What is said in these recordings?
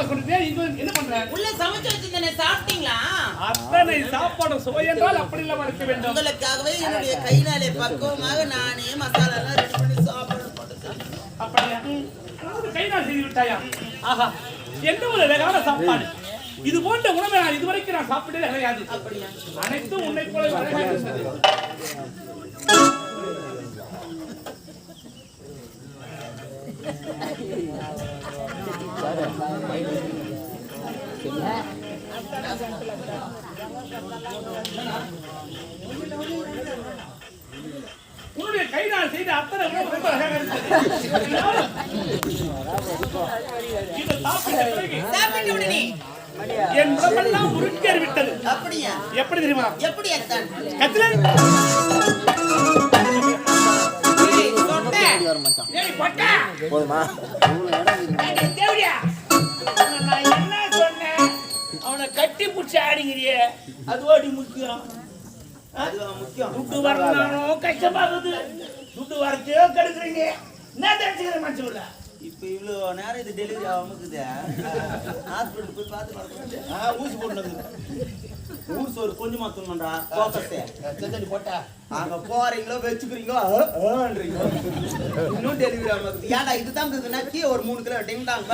நீ வருவாய் இது என்ன பண்ற? உள்ள சமைச்சு வச்சிருந்தேனே சாப்பிட்டீங்களா? அத்தனை சாப்பாடு சுவை என்றால் அப்படி இல்லாம இருக்க வேண்டும். உங்களுக்காகவே என்னுடைய கையினாலே பக்குவமாக நானே மசாலா எல்லாம் ரெடி பண்ணி சாப்பிடணும் அப்படியா? அதாவது கை நான் செய்து விட்டாயா? ஆஹா என்ன ஒரு அழகான சாப்பாடு? இது போன்ற உணவை நான் இதுவரைக்கும் நான் சாப்பிட்டதே கிடையாது. அப்படியா? அனைத்தும் உன்னை போல அழகாக இருந்தது உன்னுடைய கைனால் செய்த அத்தனை உணவு ரொம்ப அழகாக இருந்தது இதை சாப்பிட்ட பிறகு சாப்பிட்டு விடுனே என் உடம்பெல்லாம் உருக்கேறி விட்டது. அப்படியா? எப்படி தெரியுமா? எப்படி கத்தில போதுமா? அவனை கட்டி பிடிச்சி ஆடிங்கிறியே அதுவாடி முக்கியம். துட்டு வரணும் கஷ்டமாகுது. துட்டு வரத்தையோ கெடுக்குறீங்க. என்ன தெரிஞ்சுக்கிற மனுஷங்கள இப்ப இவ்வளவு நேரம் இது டெலிவரி ஆகுது ஹாஸ்பிட்டல் போய் பார்த்து ஊசி போட்டு ஊர் சோறு கொஞ்சமா தூங்கண்டா போக்கத்தே போட்டா. அங்க போறீங்களோ வச்சுக்கிறீங்களோ. இன்னும் டெலிவரி ஆகுது ஏன்டா இதுதான் இருக்குதுன்னா கீ ஒரு மூணு கிலோ டிங் டாங்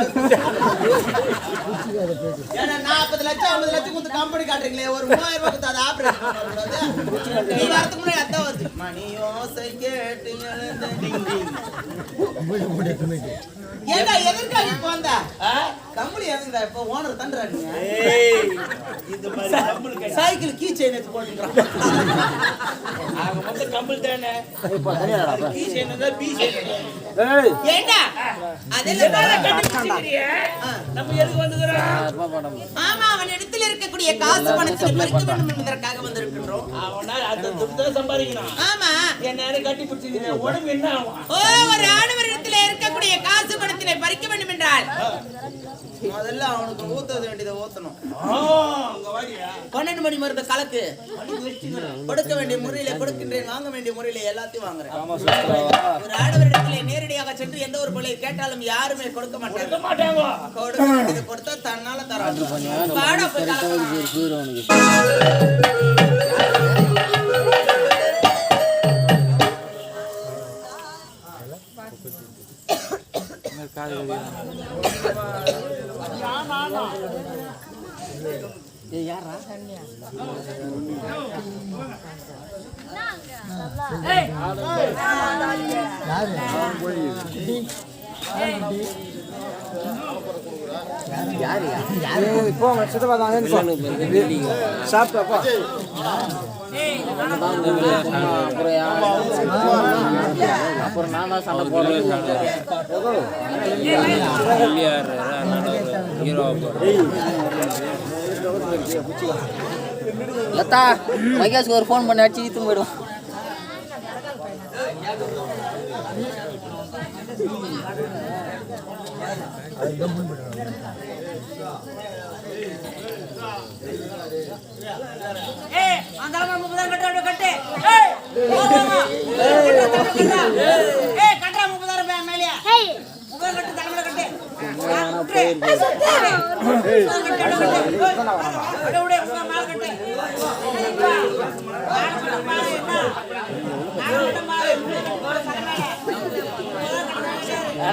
ஏன்னா நாற்பது லட்சம் ஐம்பது லட்சம் கொடுத்து கம்பெனி காட்டுறீங்களே ஒரு மூவாயிரம் ரூபாய் கொடுத்து அதை ஆப்ரேஷன் நீ வரதுக்கு முன்னாடி அதான் வருது. மணி யோசை கேட்டு. ஏண்டா எதற்காக இப்போ வந்த? கம்பெனி எதுக்குடா இப்போ ஓனர் தண்டுறாங்க இது மாதிரி சைக்கிள் கீ. செயின் எடுத்து போட்டுக்கிறான் மொத்தம் கம்பல் தானே ஏண்டா? நம்ம எதுக்கு வந்துக்கிறோம்? ஆமா அவன் இடத்துல இருக்கக்கூடிய காசு பணத்தை பறிக்க வேண்டும் என்பதற்காக வந்திருக்கின்றோம். அவனா அந்த துட்டு சம்பாதிக்கிறான். ஆமா. என்ன நேரம் கட்டி பிடிச்சிக்கிறேன் உடம்பு என்ன ஆகும்? ஓ ஒரு ஆடவர் இடத்துல இருக்கக்கூடிய காசு பணத்தினை பறிக்க வேண்டும் என்றால் முதல்ல அவனுக்கு ஊத்த வேண்டியதை ஊத்தணும். அங்க வாடியா பன்னெண்டு மணி மருந்து கலக்கு. கொடுக்க வேண்டிய முறையில கொடுக்கின்றேன் வாங்க வேண்டிய முறையில எல்லாத்தையும் வாங்குறேன். ஒரு ஆடவர் இடத்துல நேரடியாக சென்று எந்த ஒரு பொருளை கேட்டாலும் யாருமே கொடுக்க மாட்டாங்க. மாட்டாங்க. கொடுக்க கொடுத்தா தன்னால தராங்க. பாடா யாரா? யாரு யாரு சித்தப்பா தாங்க சாப்பிட்டப்பா அப்புறம் நான் தான் சண்டை போடுறேன் லதா மகேஷ்க்கு ஒரு ஃபோன் பண்ணி அடிச்சு இழுத்துன்னு போயிடும் கட்டு. நாலு கட்டு மேல என்ன? நாலு கட்டு மேல. யாரா சித்தப்பா கொஞ்சம்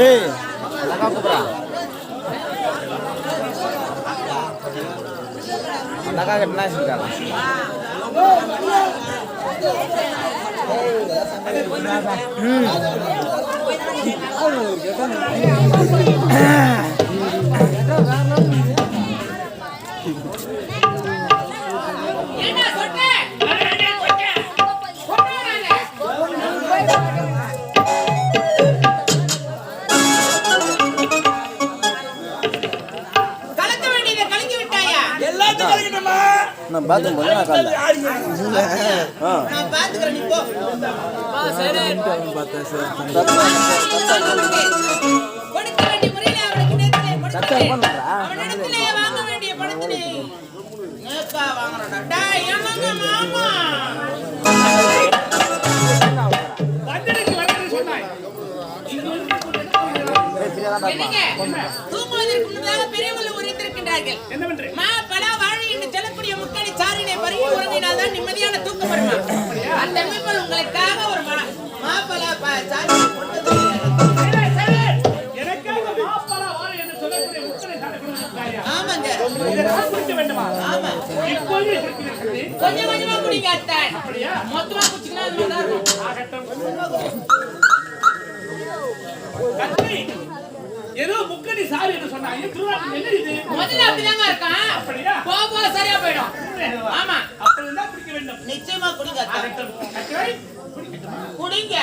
ஏய். அழகா கூப்பிடா அழகா கட்டினா இருக்காங்க? என்ன பாத்ரூம் போனேன் நான் காலைல. ஆ. நான் பாத்துக்கிறேன் நீ போ கொடுக்க வேண்டிய முறையில அவனுக்கு நேரத்திலே கொடுத்து அவனிடத்திலே வாங்க வேண்டிய பணத்தினை நேக்கா வாங்குறடா டேய் என்னங்க? மாமா வந்தனுக்கு வந்தனு சொன்னாய் இங்கு வந்து என்னங்க தூங்குவதற்கு முன்னதாக பெரியவர்கள் உரைத்திருக்கின்றார்கள் என்ன பண்றேன் மா பலா வாழை என்று முக்கணி சாரினை உறங்கினால் தான் நிம்மதியான தூக்கம் வருமா? அந்த அமைப்பில் உங்களுக்காக ஒரு மா மாப்பழா ஆமாங்க. ஆமா. கொஞ்சம் கொஞ்சமா குடிங்க மொத்தமா ஏதோ முக்கணி சாரி என்று சொன்னாங்க. திருவாரூர் என்ன இது? முதல்ல அப்படிதாங்க இருக்கான் அப்படியா? போக போக சரியா போயிடும். ஆமா. அப்படி இருந்தா குடிக்க வேண்டும். நிச்சயமா குடிங்க? குடிங்க.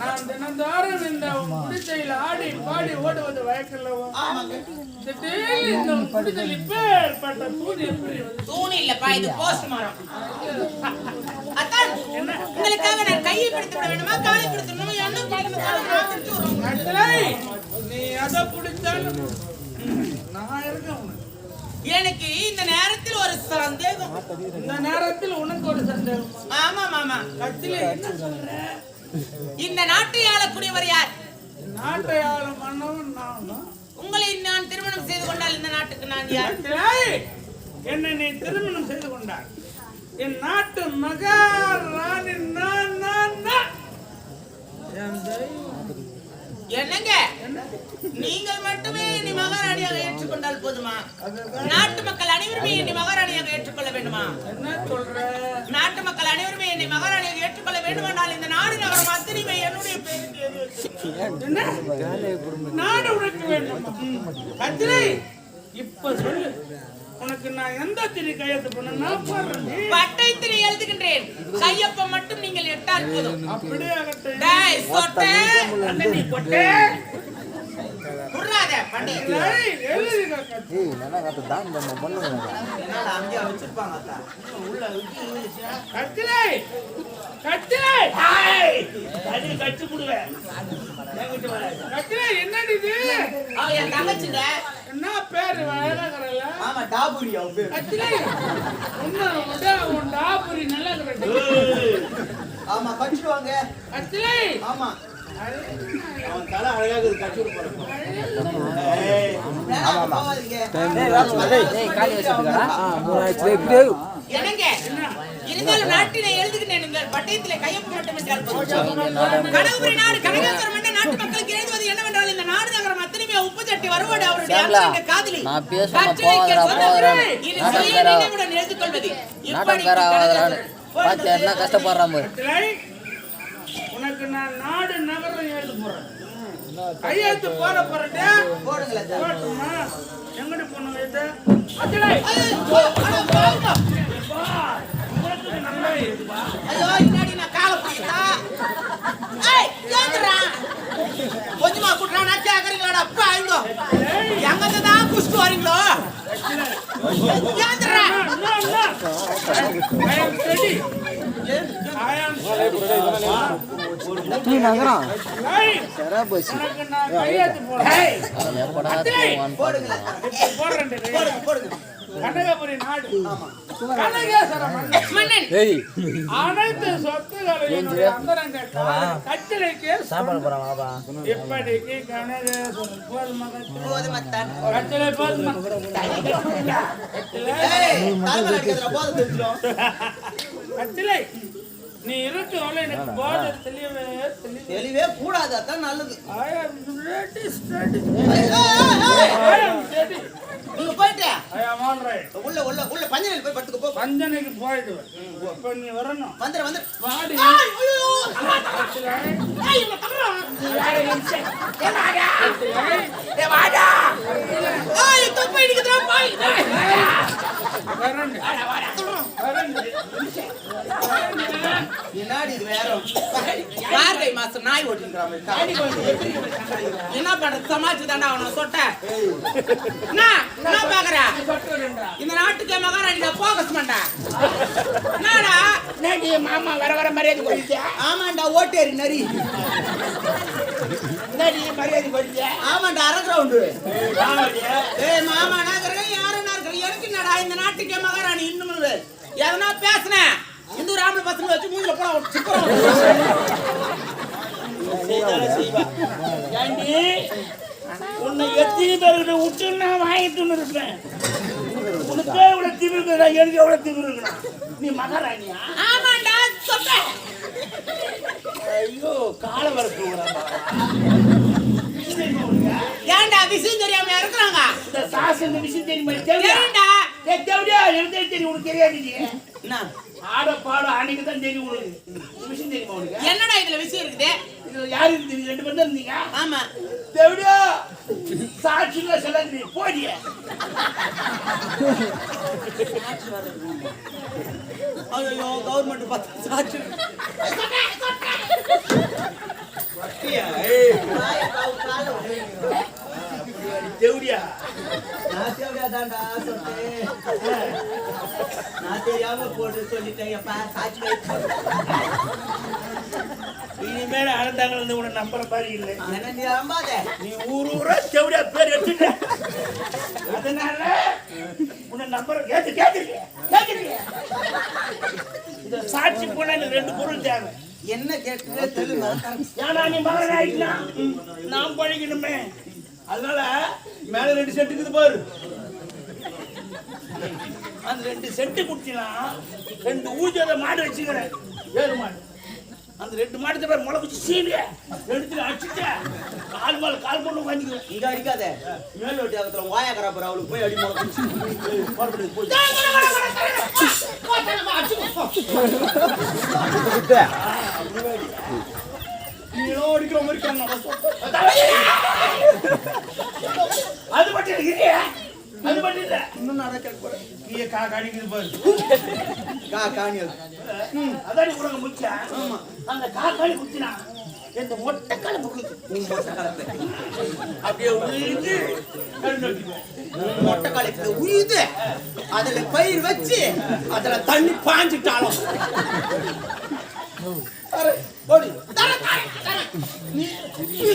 நான் தினந்தோறும் இந்த குடிசையில் ஆடி பாடி ஓடுவது வழக்கில்லவோ? ஆமாங்க திடீர்னு இந்த குடிசையில் இப்பேற்பட்ட தூண் எப்படி தூண் இல்லப்பா இது போஸ்ட் மரம். அத்தான் உங்களுக்காக நான் கையை பிடித்து விட வேண்டுமா? காலை பிடித்து என்ன. கட்டளை, நீ அதை பிடிச்சாலும் நான் இருக்கேன். எனக்கு இந்த நேரத்தில் ஒரு சந்தேகம். இந்த நேரத்தில் உனக்கு ஒரு சந்தேகம். ஆமா மாமா. கட்சியில என்ன சொல்ற? இந்த நாட்டை ஆளக்கூடியவர் யார்? நாட்டை ஆளும் மன்னவன் நான். உங்களை நான் திருமணம் செய்து கொண்டால் இந்த நாட்டுக்கு நான் யார்? என்னை நீ திருமணம் செய்து கொண்டார் என் நாட்டு மகாராணி நான் நான் நான். என்னங்க? நீங்கள் மட்டுமே என்னை மகாராணியாக ஏற்றுக்கொண்டால் போதுமா? நாட்டு மக்கள் அனைவருமே என்னை மகாராணியாக ஏற்றுக்கொள்ள வேண்டுமா? என்ன சொல்ற? நாட்டு மக்கள் அனைவருமே என்னை மகாராணியாக ஏற்றுக்கொள்ள வேண்டுமானால் இந்த நாடு நகரம் அத்தனையுமே என்னுடைய பேருக்கு? நாடு உனக்கு வேண்டும். கத்திரி இப்ப சொல்லு. உனக்கு நான் எந்த திரி கையெழுத்து பண்ணா போடுறேன். பட்டயத்தினை எழுதுகின்றேன். கையொப்பம் மட்டும் நீங்கள் எட்டால் போதும். அப்படியே ஆகட்டும். டேய் சொட்டே. குர்ராத பட்டயம் டேய், எழுதுக கத்தி. ஏய் தான் நம்ம பண்ணுங்க என்னடா வச்சிருப்பாங்க அத்தா. கடி கட்டி புடுவேன் கத்திரி என்னடி இது? அவ என் தங்கச்சிங்க. என்ன பேரு? அழகாகறல ஆமா டாபுடி அவ பேர். கத்திரி உன்ன உன் டாபுரி நல்லா ஆமா கச்சிடுவாங்க கத்திரி ஆமா. அவன் தலை இருந்தாலும் நாட்டினை எழுதுகிறேன் பட்டயத்திலே கையொப்பம் மட்டும் என்றால் போதும். கனகபுரி நாடு கனகேஸ்வரம் என்ற நாட்டு மக்களுக்கு எழுதுவது என்னவென்றால் இந்த நாடு நகரம் அத்தனையுமே உப்பு சட்டி வருவோடு அவருடைய காதலி. நான் பேசுன கற்றளிக்க போதரா, சொந்தம் போதரா. இது நாடகம் சுய வேற. நினைவுடன் எழுதி கொள்வது இப்படி பார்த்து பாரு கத்திரை உனக்கு நான் நாடு நகரம் எழுத போறேன். கையெழுத்து போட போறேன் போடுங்களேன் சார். போட்டுமா? எங்கடி பொண்ணு இது? கத்திரை உங்களுக்கு நல்லா இருக்குப்பா ஐயோ இன்னாடி நான் காலை பிடிச்சா ஏய் ஏந்துடா கொஞ்சமா குட்றா நான் கேக்குறீங்களாடா. அப்பா எங்க குஸ்து வரீங்களோ? நகரம். சரா டேய். போடுங்க. போடுங்க. கனகபுரி நாடு. கனகேஸ்வர மன்னன். அனைத்து அந்தரங்க. இப்படிக்கு நீ இருக்கும் எனக்கு போதை தெளிவே தெளிவே. கூடாது அதான் நல்லது. நீங்க போயிட்டு. உள்ள உள்ள உள்ள பஞ்சனையில் போய் படுத்துக்க போ. பஞ்சனைக்கு போயிடுவேன். இப்ப நீ வரணும். வந்துரு வந்துரு வாடி. ஏய், என்னடி இது வேற? மார்கழி மாசம் நாய் ஓட்டின்றான் என்ன பண்றது சமாளிச்சு தாண்டா அவனை சொட்ட. என்ன? என்ன பாக்குற? இந்த நாட்டுக்கு மகாராணி போகஸ் மாட்டா என்னடா? மாமா வர வர மரியாதை கொடுத்தியா ஆமாண்டா ஓட்டேரி நரி. மரியாதை கொடுத்தியா ஆமாண்டா அரை கிரவுண்டு ஏய் மாமா நான் யாரும் நான் எனக்கு என்னடா இந்த நாட்டுக்கே மகாராணி இன்னும் எதனா பேசுனேன் இந்து ராமன் பசங்க வச்சு மூஞ்சில போட ஒரு ஏண்டி? உன்னை எத்தனை பேருக்கு விட்டு நான் வாங்கிட்டு இருப்பேன். உனக்கே இவ்வளவு திமிரு? எனக்கு எவ்வளவு திமிரு இருக்குடா? நீ மகாராணியா? ஆமாண்டா சொன்னேன் ஐயோ கால வரப்பு ஏன்டா விஷயம் தெரியாம இருக்கிறாங்க இந்த சாசு இந்த விஷயம் தெரியுமா தெரியா தேவடியா எனக்கு தெரியும் உனக்கு தெரியாது என்ன? ஆட பாட அன்னைக்கு தான் தெரியும் உனக்கு. விஷயம் தெரியுமா உனக்கு? என்னடா இதுல விஷயம் இருக்குது? இதுல யாரு இருந்தீங்க ரெண்டு பேரும் தான் இருந்தீங்க? ஆமா. தேவடியா சாட்சியில செலவு போடிய. ஐயோ கவர்மெண்ட் பார்த்து சாட்சி. தேவடியா நான் தெரியாம போட்டு சொல்லிட்டேன் எப்பா சாட்சி இனிமேல அனந்தாங்க வந்து உன்னை நம்புற மாதிரி இல்லை. என்ன நீ நம்பாத. நீ ஊர் ஊரா தேவடியா பேர் எடுத்துட்ட அதனால உன்னை நம்புற கேட்டு கேட்டுருக்கிய இந்த சாட்சி போனா எனக்கு ரெண்டு பொருள் தேவை. என்ன கேட்குறே தெரியல. ஏன்னா நீ மகன் ஆயிட்டுனா நான் பழகணுமே அதனால மேல ரெண்டு செட்டு இருக்குது பாரு. அந்த ரெண்டு செட்டு குடிச்சினா ரெண்டு ஊஜத மாடு வச்சுக்கிறேன். ஏழு மாடு. அந்த ரெண்டு மாடு பேர் முளை குச்சி சீவிய எடுத்து அடிச்சுட்ட கால் மேல கால் பண்ணு வாங்கிக்குவேன் இங்க அடிக்காத. மேல் ஒட்டி அகத்துல வாயா கராப்பர் அவளுக்கு போய் அடி முளை போய். நீங்களும் அடிக்கிற மாதிரி. அது மட்டும் இல்லை, இல்லையா? அது மட்டும் இல்ல. இன்னும் நான் கேட்க போறேன். கீழே கா காணிக்குது பாரு. கா ம், அதாடி உனக்கு முக்கியம். அந்த கா காணி குத்தினா, இந்த மொட்டை காலை புகுது. அப்படியே நோக்கிக்குவேன். மொட்டை காலத்துல உயுது அதுல பயிர் வச்சு அதுல தண்ணி பாஞ்சிட்டாலும் அரே, ஓடி. தர, தர, தர. நீ நீ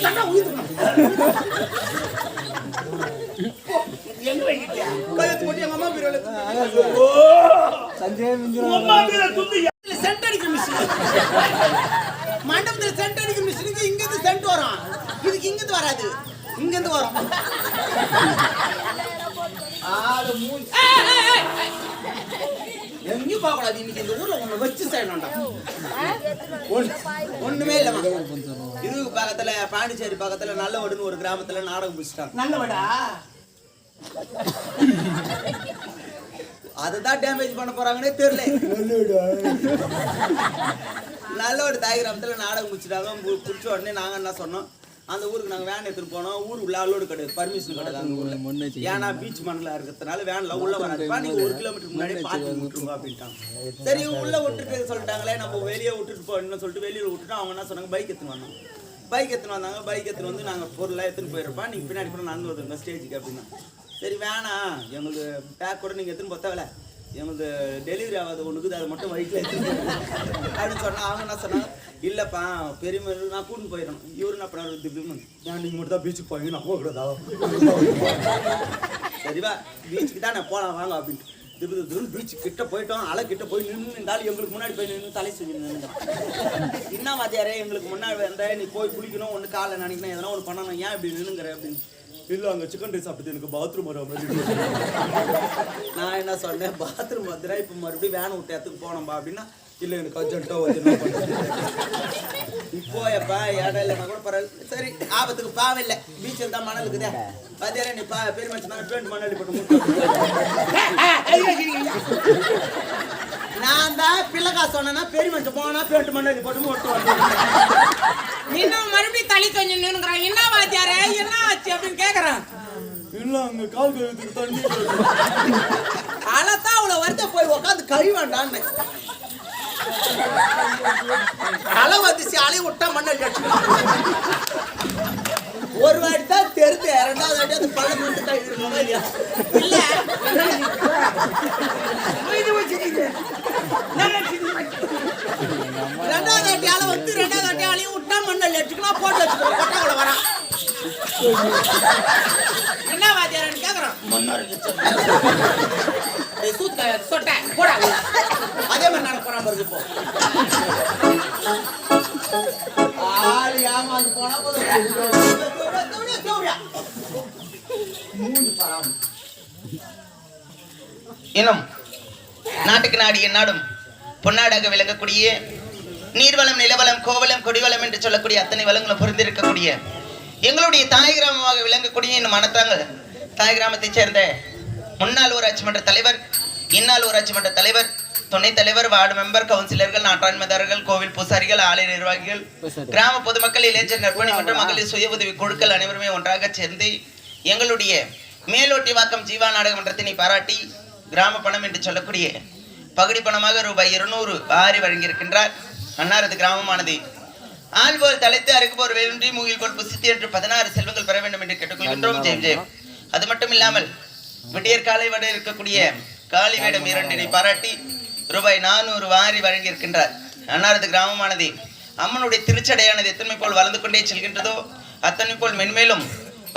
எங்க வைக்கிட்டியா? கழுத்து போட்டு எங்க அம்மா பீரோல ஓ! அம்மா துண்டு சென்ட் அடிக்கிற மிஷின் மண்டபத்துல சென்ட் அடிக்கிற மிஷினுக்கு இங்க இருந்து சென்ட் வரும் இதுக்கு இங்க இருந்து வராது இங்க இருந்து வரும் ஆளு மூஞ்சி எங்கேயும் பார்க்க இன்னைக்கு இந்த ஊர்ல ஒண்ணு வச்சு செய்யணும்டா ஒண்ணுமே இல்லம்மா இதுக்கு பக்கத்துல பாண்டிச்சேரி பக்கத்துல நல்லவடுன்னு ஒரு கிராமத்துல நாடகம் பிடிச்சிட்டாங்க நல்லவடா அதுதான் டேமேஜ் பண்ண போறாங்கன்னே தெரியல. நல்ல ஒரு தாய் கிராமத்துல நாடகம் முடிச்சிட்டாங்க. மு- முடிச்ச உடனே நாங்க என்ன சொன்னோம்? அந்த ஊருக்கு நாங்க வேன் எடுத்துட்டு போனோம். ஊர் உள்ள அலோடு கிடையாது. பர்மிஷன் கிடையாது அந்த ஊர்ல. ஏன்னா பீச் மண்ணில் இருக்கிறதுனால வேன்ல உள்ள வராதுப்பா நீங்க ஒரு கிலோமீட்டர் முன்னாடி பார்த்து விட்டுருங்க அப்படின்ட்டாங்க. சரி உள்ள விட்டுட்டு சொல்லிட்டாங்களே நம்ம வெளியே விட்டுட்டு போகணும்னு சொல்லிட்டு வெளியில விட்டுட்டு அவங்க என்ன சொன்னாங்க? பைக் எடுத்துன்னு வந்தாங்க. பைக் எடுத்துன்னு வந்தாங்க. பைக் எடுத்துன்னு வந்து நாங்க பொருளாக எடுத்துன்னு போயிருப்பா நீங்க பின்னாடி கூட நடந்து வந்துருங்க ஸ்டேஜுக்கு அப்படின்னா. சரி வேணாம் எங்களுக்கு பேக் கூட நீங்க எடுத்துன்னு போத்தவல எங்களுக்கு டெலிவரி ஆகாத ஒண்ணுக்கு அதை மட்டும் வயிற்றுல எடுத்துன்னு. அப்படின்னு சொன்னா அவங்க என்ன சொன்னாங்க? இல்லப்பா பெரியம்மா நான் கூட்டின்னு போயிடணும். இவரு என்ன பண்ணாரு திடீர்னு ஏன் நீங்க மட்டும் தான் பீச்சுக்கு போவீங்க நான் போகக்கூடாதா சரிவா பீச்சுக்கு தான் நான் போலாம் வாங்க அப்படின்ட்டு. திரு திரு பீச் கிட்ட போயிட்டோம் அலை கிட்ட போய் நின்று இருந்தாலும் எங்களுக்கு முன்னாடி போய் நின்று தலை செஞ்சு நின்று என்ன வாத்தியாரே எங்களுக்கு முன்னாடி வந்த நீ போய் குளிக்கணும் ஒன்று காலை நினைக்கணும் எதனா ஒன்று பண்ணணும் ஏன் இப்படி நின்னுங்கிற அப்படின்னு. இல்லை அங்கே சிக்கன் ரைஸ் சாப்பிட்டது எனக்கு பாத்ரூம் வர மாதிரி நான் என்ன சொன்னேன் பாத்ரூம் வந்துடா இப்போ மறுபடியும் வேன் விட்டு இடத்துக்கு போனோம்பா அப்படின்னா இல்லை எனக்கு அர்ஜென்ட்டாக வந்து இப்போ எப்பா இடம் இல்லைன்னா கூட பரவாயில்ல சரி ஆபத்துக்கு பாவம் இல்லை. பீச்சில் தான் மணல் இருக்குதே. பாத்தியாரே நீ பா பெரிய மனுஷன் பேண்ட் மணல் போட்டு நான் தான் பிள்ளைக்கா சொன்னேன்னா பெரிய மனுஷன் போனா பேண்ட் மணல் போட்டு ஓட்டு இன்னும் மறுபடியும் தள்ளி கொஞ்சம் நின்னுங்கிறான் என்ன வாத்தியாரே என்ன ஆச்சு அப்படின்னு கேக்குறான். இல்லை அங்கே கால் கழுவுறதுக்கு தண்ணி அழத்தான் அவ்வளோ வருத்த போய் உட்காந்து கழுவாண்டான்னு அலை வந்துச்சு அலை விட்டா மண்ணல் ஒரு வாட்டி தான் தெரிஞ்சு ரெண்டாவது வாட்டி அது பழம் விட்டு தான் இல்லையா? ரெண்டாவது வாட்டி அலை வந்து ரெண்டாவது வாட்டி அலையும் விட்டா மண்ணல் எடுத்துக்கலாம் போட்டு வச்சுக்கணும் கொட்டை கூட வரான் என்ன வாத்தியாரன்னு கேக்குறான் ஏய், சூத்து காய சொட்ட போடா அதே மாதிரி நடக்க போறான் பாருங்க இப்போ ஆளு ஏமாந்து போனா போதும். மூணு நாட்டுக்கு நாடு எந்நாடும் பொன்னாடாக விளங்கக்கூடிய நீர்வளம் நிலவளம் கோவளம் கொடிவளம் என்று சொல்லக்கூடிய அத்தனை வளங்களும் பொருந்திருக்கக்கூடிய எங்களுடைய தாய் கிராமமாக விளங்கக்கூடிய இந்த மனத்தாங்க. தாய் கிராமத்தைச் சேர்ந்த முன்னாள் ஊராட்சி மன்ற தலைவர் இந்நாள் ஊராட்சி மன்ற தலைவர் துணைத் தலைவர் வார்டு மெம்பர் கவுன்சிலர்கள் நாட்டாண்மைதாரர்கள் கோவில் பூசாரிகள் ஆலய நிர்வாகிகள் கிராம பொதுமக்கள் இளைஞர் நற்பணி மற்றும் மகளிர் சுய உதவி குழுக்கள் அனைவருமே ஒன்றாக சேர்ந்து எங்களுடைய மேலோட்டி வாக்கம் ஜீவா நாடக மன்றத்தினை பாராட்டி கிராம பணம் என்று சொல்லக்கூடிய பகுதி பணமாக ரூபாய் இருநூறு வாரி வழங்கியிருக்கின்றார். அன்னாரது கிராமமானது. ஆள்போல் தலைத்து அறுக்குபோர் வேலுன்றி மூங்கில் போல் புசித்து என்று பதினாறு செல்வங்கள் பெற வேண்டும் என்று கேட்டுக்கொள்கின்றோம். ஜெயம் ஜெயம் அது மட்டும் இல்லாமல் விடியற் காலை வட இருக்கக்கூடிய காளி வேடம் இரண்டினை பாராட்டி ரூபாய் நானூறு வாரி வழங்கியிருக்கின்றார். அன்னாரது கிராமமானது. அம்மனுடைய திருச்சடையானது எத்தனை போல் வளர்ந்து கொண்டே செல்கின்றதோ அத்தனை போல் மென்மேலும்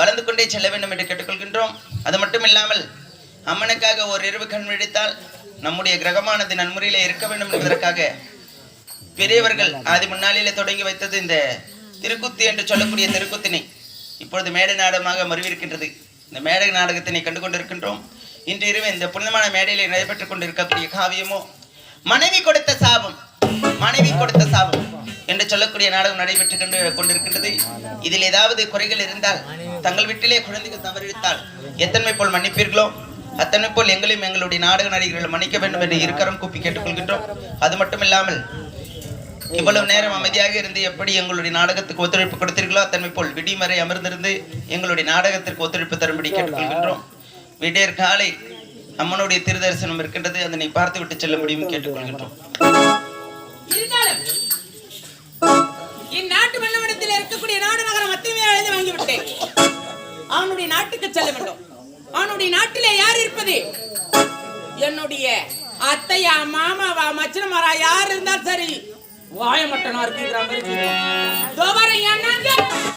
வளர்ந்து கொண்டே செல்ல வேண்டும் என்று கேட்டுக்கொள்கின்றோம். அது மட்டும் இல்லாமல் அம்மனுக்காக ஒரு இரவு கண் விழித்தால் நம்முடைய கிரகமானது நன்முறையிலே இருக்க வேண்டும் என்பதற்காக பெரியவர்கள் ஆதி முன்னாளிலே தொடங்கி வைத்தது இந்த திருக்குத்தி என்று சொல்லக்கூடிய திருக்குத்தினை இப்பொழுது மேடை நாடகமாக மறுவிருக்கின்றது இந்த மேடை நாடகத்தினை கண்டு கொண்டிருக்கின்றோம் இன்று இரவு இந்த புனிதமான மேடையில் நடைபெற்றுக் கொண்டிருக்கக்கூடிய காவியமோ மனைவி கொடுத்த சாபம். மனைவி கொடுத்த சாபம். என்று சொல்லக்கூடிய நாடகம் நடைபெற்று கொண்டிருக்கின்றது. இதில் ஏதாவது குறைகள் இருந்தால் தங்கள் வீட்டிலே குழந்தைகள் தவறிவித்தால் எத்தன்மை போல் மன்னிப்பீர்களோ? அத்தனை போல் எங்களையும் எங்களுடைய நாடக நடிகர்கள் மன்னிக்க வேண்டும் என்று இருக்கரம் கூப்பி கேட்டுக்கொள்கின்றோம். அது மட்டும் இல்லாமல் இவ்வளவு நேரம் அமைதியாக இருந்து எப்படி எங்களுடைய நாடகத்துக்கு ஒத்துழைப்பு கொடுத்தீர்களோ அத்தன்மை போல் விடிமறை அமர்ந்திருந்து எங்களுடைய நாடகத்திற்கு ஒத்துழைப்பு தரும்படி கேட்டுக்கொள்கின்றோம். விடியற் காலை அம்மனுடைய திருதரிசனம் இருக்கின்றது அதனை பார்த்து விட்டு செல்ல முடியும் கேட்டுக்கொள்கின்றோம். இந்நாட்டு மன்னவனத்தில் இருக்கக்கூடிய நாடு நகரம் அத்தனையுமே எழுதி வாங்கிவிட்டேன் அவனுடைய நாட்டுக்கு செல்ல வேண்டும். அவனுடைய நாட்டிலே யார் இருப்பது? என்னுடைய அத்தையா மாமாவா மச்சனமாரா யார் இருந்தாலும் சரி. வாய மட்டனா இருக்குங்கிற மாதிரி